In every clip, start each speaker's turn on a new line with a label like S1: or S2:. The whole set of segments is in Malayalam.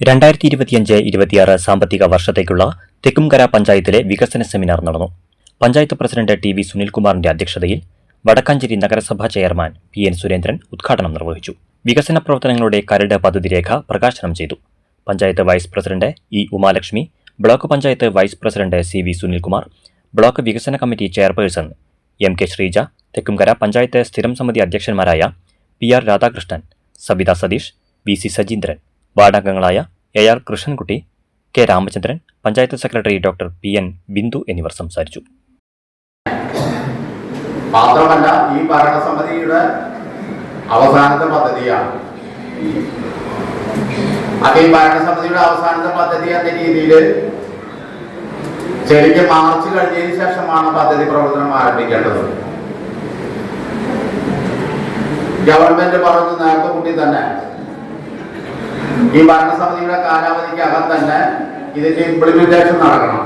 S1: രണ്ടായിരത്തി ഇരുപത്തിയഞ്ച് ഇരുപത്തിയാറ് സാമ്പത്തിക വർഷത്തേക്കുള്ള തെക്കുംകര പഞ്ചായത്തിലെ വികസന സെമിനാർ നടന്നു. പഞ്ചായത്ത് പ്രസിഡന്റ് ടി വി സുനിൽകുമാറിന്റെ അധ്യക്ഷതയിൽ വടക്കാഞ്ചേരി നഗരസഭാ ചെയർമാൻ പി എൻ സുരേന്ദ്രൻ ഉദ്ഘാടനം നിർവഹിച്ചു. വികസന പ്രവർത്തനങ്ങളുടെ കരട് പദ്ധതി രേഖ പ്രകാശനം ചെയ്തു. Panchayat vice president E Umalakshmi block panchayat vice president C V Sunilkumar block വികസന committee chairperson M K Sreeja Thekkumkara panchayat സ്ഥിരം സമിതി അധ്യക്ഷന്മാരായ P R Radhakrishnan Sabitha Satheesh V C Sajeendran വാർഡംഗങ്ങളായ A R Krishnankutty K Ramachandran panchayat secretary doctor P N Bindu എന്നിവർ സംസാരിച്ചു.
S2: മാത്രമല്ല ഈ ഭരണസമിതിയുടെ അവസാനത്തെ പദ്ധതിയാണ്. അത് ഈ ഭരണസമിതിയുടെ അവസാനത്തെ പദ്ധതി എന്ന രീതിയിൽ ശരിക്കും മാർച്ച് കഴിഞ്ഞതിന് ശേഷമാണ് പദ്ധതി പ്രവർത്തനം ആരംഭിക്കേണ്ടത്. ഗവൺമെന്റ് പറഞ്ഞു നേരത്തെ കൂട്ടി തന്നെ ഈ ഭരണസമിതിയുടെ കാലാവധിക്ക് അകം തന്നെ ഇതിന്റെ ഇംപ്ലിമെന്റേഷൻ നടക്കണം.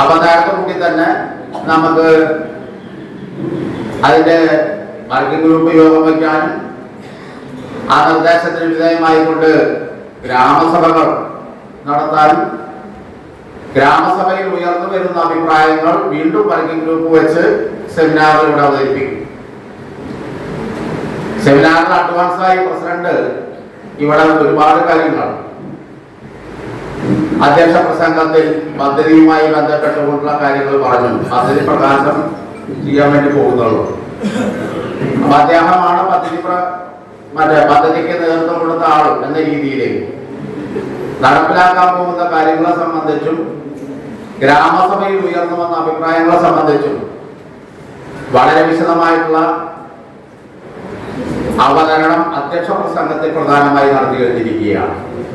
S2: അപ്പൊ നേരത്തെ കൂട്ടി തന്നെ നമുക്ക് അതിന്റെ വർക്കിംഗ് ഗ്രൂപ്പ് യോഗം വയ്ക്കാനും ആ നിർദ്ദേശത്തിന് വിധേയമായിക്കൊണ്ട് ഗ്രാമസഭകൾ നടത്താനും ഗ്രാമസഭയിൽ ഉയർന്നു വരുന്ന അഭിപ്രായങ്ങൾ വീണ്ടും വർക്കിംഗ് ഗ്രൂപ്പ് വെച്ച് സെമിനാറിലൂടെ അവതരിപ്പിക്കും. സെമിനാറിൽ അഡ്വാൻസായി പ്രസിഡന്റ് ഇവിടെ ഒരുപാട് കാര്യങ്ങളാണ്. അധ്യക്ഷ പ്രസംഗത്തിൽ പദ്ധതിയുമായി ബന്ധപ്പെട്ടുകൊണ്ടുള്ള കാര്യങ്ങൾ പറഞ്ഞു പദ്ധതി പ്രകാശം ചെയ്യാൻ വേണ്ടി പോകുന്നുള്ളൂ. അപ്പൊ അദ്ദേഹമാണ് പദ്ധതി മറ്റേ പദ്ധതിക്ക് നേതൃത്വം കൊടുത്ത ആൾ എന്ന രീതിയിൽ നടപ്പിലാക്കാൻ പോകുന്ന കാര്യങ്ങളെ സംബന്ധിച്ചും ഗ്രാമസഭയിൽ ഉയർന്നു വന്ന അഭിപ്രായങ്ങളെ സംബന്ധിച്ചും വളരെ വിശദമായിട്ടുള്ള അവതരണം അധ്യക്ഷ പ്രസംഗത്തിൽ പ്രധാനമായി നടത്തി കഴിഞ്ഞിരിക്കുകയാണ്